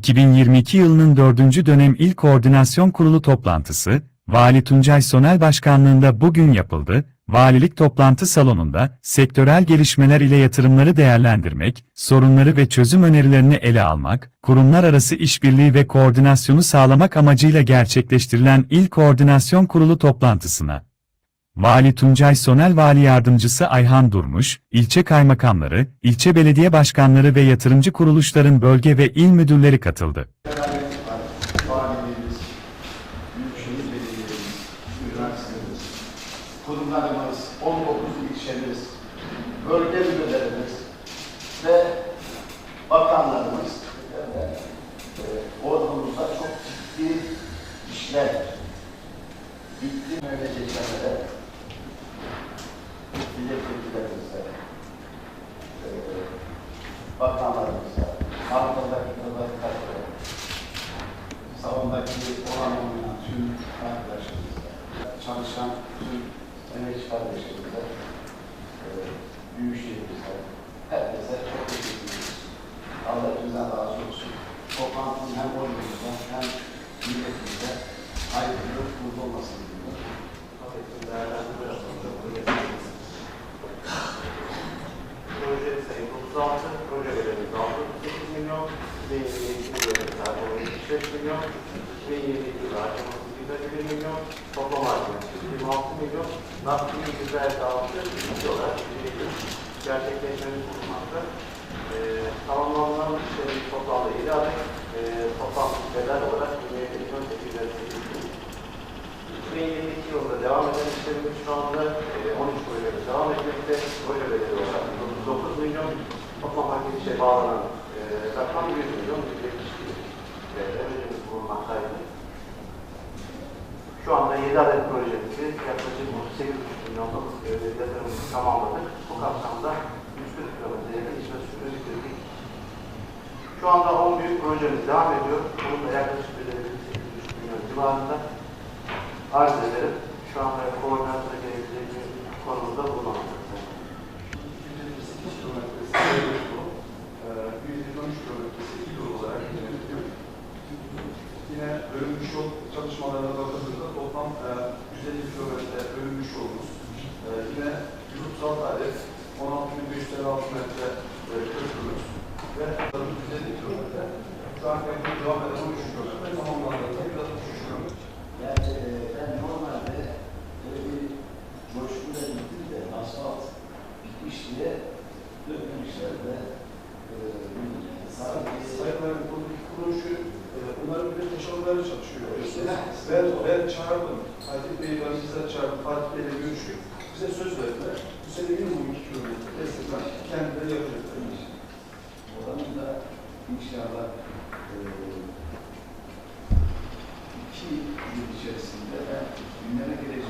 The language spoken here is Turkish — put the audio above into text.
2022 yılının 4. dönem İl Koordinasyon Kurulu toplantısı, Vali Tuncay Sonel Başkanlığında bugün yapıldı. Valilik toplantı salonunda, sektörel gelişmeler ile yatırımları değerlendirmek, sorunları ve çözüm önerilerini ele almak, kurumlar arası işbirliği ve koordinasyonu sağlamak amacıyla gerçekleştirilen İl Koordinasyon Kurulu toplantısına, Vali Tuncay Sonel Vali Yardımcısı Ayhan Durmuş, ilçe kaymakamları, ilçe belediye başkanları ve yatırımcı kuruluşların bölge ve il müdürleri katıldı. valiliğimiz, büyükşehir belediyelerimiz, üniversitelerimiz, kurumlarımız, 19 ilçemiz, bölge müdürlerimiz ve bakanlarımız ordumuzda çok ciddi işler bitti memleketlere, milletvekillerimize, e, bakanlarımıza, halkındaki kırbatıkları, salondaki olan olmayan tüm arkadaşlarımıza, çalışan tüm emekçi kardeşlerimize, e, büyükşehirimize, herkese çok teşekkür ediyoruz. Allah hepimizden razı olsun. Toplantının hem oyunumuza hem milletimize ayrıca mutlu sayı 36, proje bedelimiz 608 milyon, 2022 bölümümüz harcamamız 75 milyon, 2022 harcamamız 151 milyon, toplam harcamamız 26 milyon, nakli 156 milyon olarak bir gerçekleşmemiz bulunmakta. Ee, tamamlanan işlerin toplamda 7 adet, e, toplam bedel olarak 27 milyon 858 milyon. 2022 yılında devam eden işlerimiz şu anda e, 13 projemiz devam etmekte. Proje bedeli olarak 9 milyon toplam hangi işe bağlanan e, rakam 100 milyon 170 TL ödememiz bulunmaktaydı. Şu anda 7 adet projemizi yaklaşık 38,5 milyonluk e, yatırımımızı tamamladık. Bu kapsamda 140 kilometre yakın iş ve sürü bitirdik. Şu anda 10 büyük projemiz devam ediyor. Bunun da yaklaşık bedeli 8,5 milyon civarında arz ederim. Şu anda koordinatör gerekecek bir konumda bulunmamaktadır. Yol çalışmalarına bakıldığında toplam e, 150 kilometre bölünmüş yolumuz. E, Yine 136 adet 16.556 metre e, köprümüz ve 150 kilometre. Şu an devam eden 13 kilometre tamamlandığında 163 kilometre. Yani e, ben normalde böyle bir coşkuyla gittim de asfalt bitmiş diye dökmüşler de e, sadece Sayınların buradaki kuruluşu, bir taşeronları çalışıyor. Ben, ben çağırdım. Fatih Bey'i ben bizzat çağırdım. Fatih Bey'le görüştük. Bize söz verdiler. Bu sene minimum 2 kilometre destekler. Kendileri yapacaklar. oranın da inşallah e, iki yıl içerisinde ben gündeme geleceğini